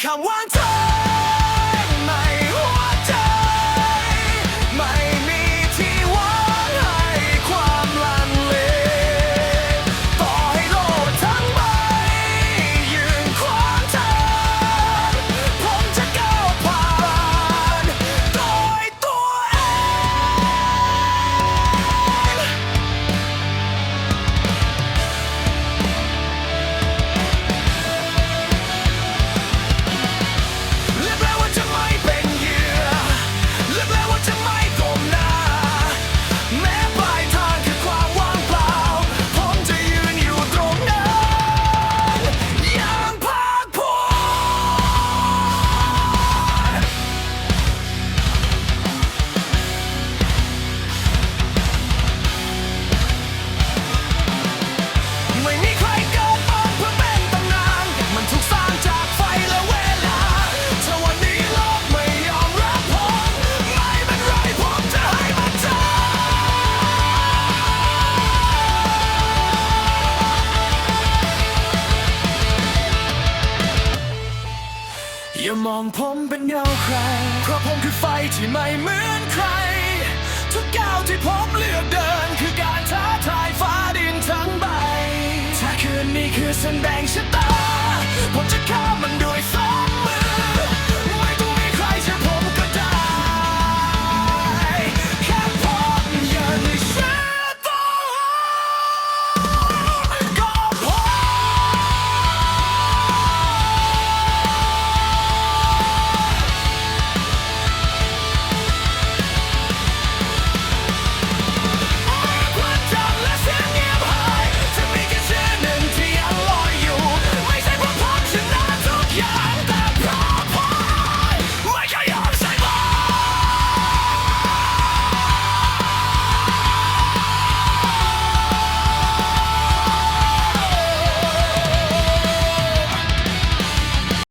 come one time. อย่ามองผมเป็นเงาใคร เพราะผมคือไฟที่ไม่เหมือนใคร ทุกก้าวที่ผม